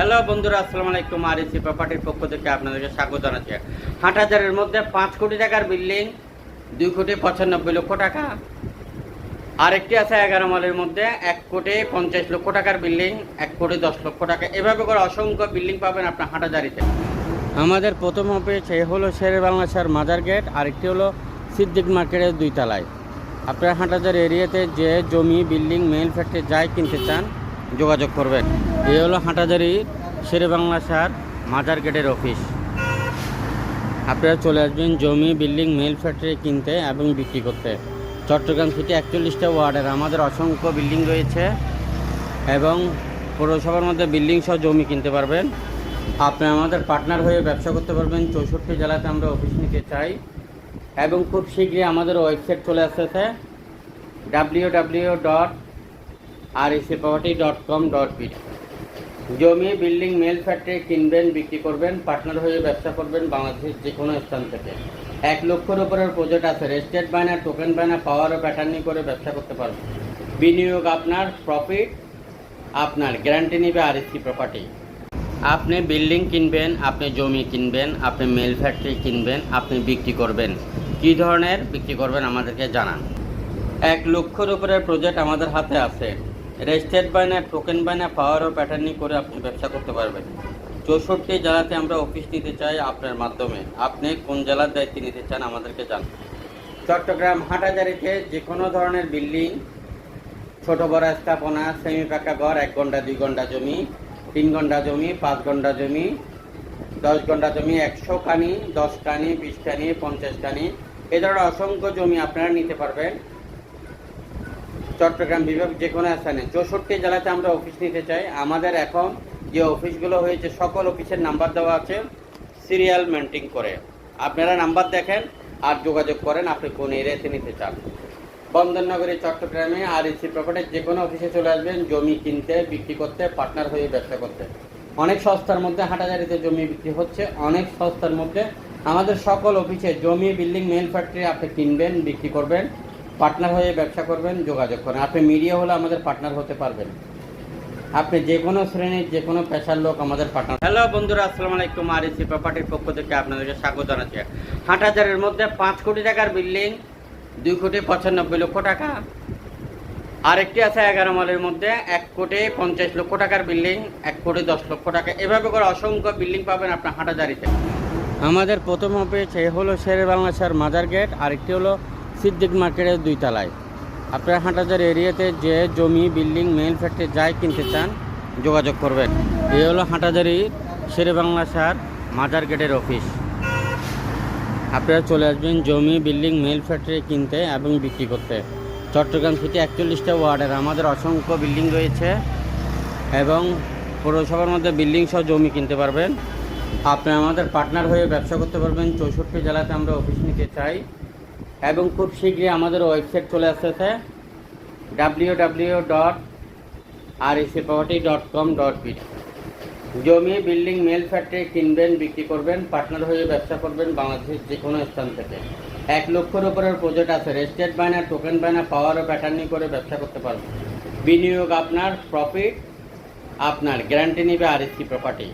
Hello বন্ধুরা, আসসালামু আলাইকুম। আর এসি প্রপার্টির পক্ষ থেকে আপনাদেরকে স্বাগত জানাচ্ছি। হাটহাজারের মধ্যে পাঁচ কোটি টাকার বিল্ডিং দুই কোটি পঁচানব্বই লক্ষ টাকা। আরেকটি আছে এগারো মালের মধ্যে, এক কোটি পঞ্চাশ লক্ষ টাকার বিল্ডিং, এক কোটি দশ লক্ষ টাকা। এভাবে করে অসংখ্য বিল্ডিং পাবেন আপনার হাটাজারিতে আমাদের প্রথম অফিস এ হলো শের বাংলাদেশের মাজার গেট, আরেকটি হলো সিদ্দিক মার্কেটের দুই তলায়। আপনার হাটাজার এরিয়াতে যে জমি, বিল্ডিং মেইন ফ্যাক্টরি যাই কিনতে চান যোগাযোগ করবেন। এই হলো হাটাজারি শেরে বাংলা সার মাজার গেটের অফিস। আপনারা চলে আসবেন জমি, বিল্ডিং, মেল ফ্যাক্টরি কিনতে এবং বিক্রি করতে। চট্টগ্রাম সিটি একচল্লিশটা ওয়ার্ডের, আমাদের অসংখ্য বিল্ডিং রয়েছে এবং পৌরসভার মধ্যে বিল্ডিং সহ জমি কিনতে পারবেন। আপনি আমাদের পার্টনার হয়ে ব্যবসা করতে পারবেন, চৌষট্টি জেলাতে আমরা অফিস নিতে চাই। এবং খুব শীঘ্রই আমাদের ওয়েবসাইট চলে আসতেছে W W dot R AC property dot com dot B জমি বিল্ডিং মেল ফ্যাক্টরি কিনবেন, বিক্রি করবেন পার্টনার হয়ে ব্যবসা করবেন বাংলাদেশের যে কোনো স্থান থেকে। এক লক্ষর উপরের প্রজেক্ট আছে রেজিস্টার্ড বায়না টোকেন বায়না পাওয়ার ও প্যাটার্নি করে ব্যবসা করতে পারবেন। বিনিয়োগ আপনার প্রফিট আপনার গ্যারান্টি নেবে আর এসি প্রপার্টি আপনি বিল্ডিং কিনবেন, আপনি জমি কিনবেন, আপনি মেল ফ্যাক্টরি কিনবেন, আপনি বিক্রি করবেন। কী ধরনের? বিক্রি করবেন আমাদেরকে জানান। এক লক্ষর উপরের প্রজেক্ট আমাদের হাতে আছে। রেজিস্টার্ড বায়না টোকেন বায়না পাওয়ার ও প্যাটার্নি করে আপনি ব্যবসা করতে পারবেন। চৌষট্টি জেলাতে আমরা অফিস নিতে চাই আপনার মাধ্যমে। আপনি কোন জেলার দায়িত্ব নিতে চান আমাদেরকে জানান। চট্টগ্রাম হাটাজারিতে যে কোনো ধরনের বিল্ডিং, ছোট বড় স্থাপনা, সেমি পাকা ঘর, এক ঘণ্টা, দুই ঘণ্টা জমি, তিন ঘণ্টা জমি, পাঁচ ঘণ্টা জমি, দশ ঘণ্টা জমি, একশো কানি দশ কানি বিশ কানি পঞ্চাশ কানি এ ধরনের অসংখ্য জমি আপনারা নিতে পারবেন। চট্টগ্রাম বিভাগ যে কোনো স্থানে চৌষট্টি জেলাতে আমরা অফিস নিতে চাই। আমাদের এখন যে অফিসগুলো হয়েছে, সকল অফিসের নাম্বার দেওয়া আছে সিরিয়াল মেনটেন করে। আপনারা নাম্বার দেখেন আর যোগাযোগ করেন, আপনি কোন এরিয়াতে নিতে চান। বন্দরনগরী, চট্টগ্রামে আর এসি প্রপার্টির যে কোনো অফিসে চলে আসবেন, জমি কিনতে, বিক্রি করতে পার্টনার হয়ে ব্যবসা করতে। অনেক সস্তার মধ্যে হাটাজারিতে জমি বিক্রি হচ্ছে, অনেক সস্তার মধ্যে আমাদের সকল অফিসে জমি বিল্ডিং মেল ফ্যাক্টরি আপনি কিনবেন, বিক্রি করবেন। পার্টনার হয়ে ব্যবসা করবেন, যোগাযোগ করেন। আপনি মিডিয়া হলে আমাদের পার্টনার হতে পারবেন। আপনি যে কোনো শ্রেণির, যে কোনো পেশার লোক আমাদের পার্টনার হ্যালো বন্ধুরা, আসসালামু আলাইকুম। আর এসি প্রপার্টির পক্ষ থেকে আপনাদেরকে স্বাগত জানাচ্ছি। হাটহাজারের মধ্যে পাঁচ কোটি টাকার বিল্ডিং, দুই কোটি পঁচানব্বই লক্ষ টাকা। আরেকটি আছে এগারো মালের মধ্যে, এক কোটি পঞ্চাশ লক্ষ টাকার বিল্ডিং, এক কোটি দশ লক্ষ টাকা। এভাবে করে অসংখ্য বিল্ডিং পাবেন আপনার হাটাজারিতে আমাদের প্রথম অফিস হলো শেরে বাংলাদেশের মাজার গেট, আরেকটি হলো সিদ্দিক মার্কেটের দুই তলায় আপনার হাটাজার এরিয়াতে যে জমি, বিল্ডিং মেইন ফ্যাক্টরি যাই কিনতে চান, যোগাযোগ করবেন। এই হলো হাটাজারি শেরে বাংলা সার মাজার গেটের অফিস। আপনারা চলে আসবেন জমি, বিল্ডিং মেল ফ্যাক্টরি কিনতে এবং বিক্রি করতে। চট্টগ্রাম সিটি একচল্লিশটা ওয়ার্ডের আমাদের অসংখ্য বিল্ডিং রয়েছে এবং পৌরসভার মধ্যে বিল্ডিং সহ জমি কিনতে পারবেন। আপনি আমাদের পার্টনার হয়ে ব্যবসা করতে পারবেন। চৌষট্টি জেলাতে আমরা অফিস নিতে চাই। এবং খুব শীঘ্রই আমাদের ওয়েবসাইট চলে আসতেছে W W dot R AC property dot com dot B জমি, বিল্ডিং, মেল, ফ্যাক্টরি কিনবেন, বিক্রি করবেন, পার্টনার হয়ে ব্যবসা করবেন বাংলাদেশের যে কোনো স্থান থেকে। এক লক্ষর উপরের প্রজেক্ট আছে। রেজিস্টার্ড বায়না টোকেন বায়না পাওয়ার ও প্যাটার্নি করে ব্যবসা করতে পারবেন। বিনিয়োগ আপনার প্রফিট আপনার গ্যারান্টি নেবে আর এসি প্রপার্টি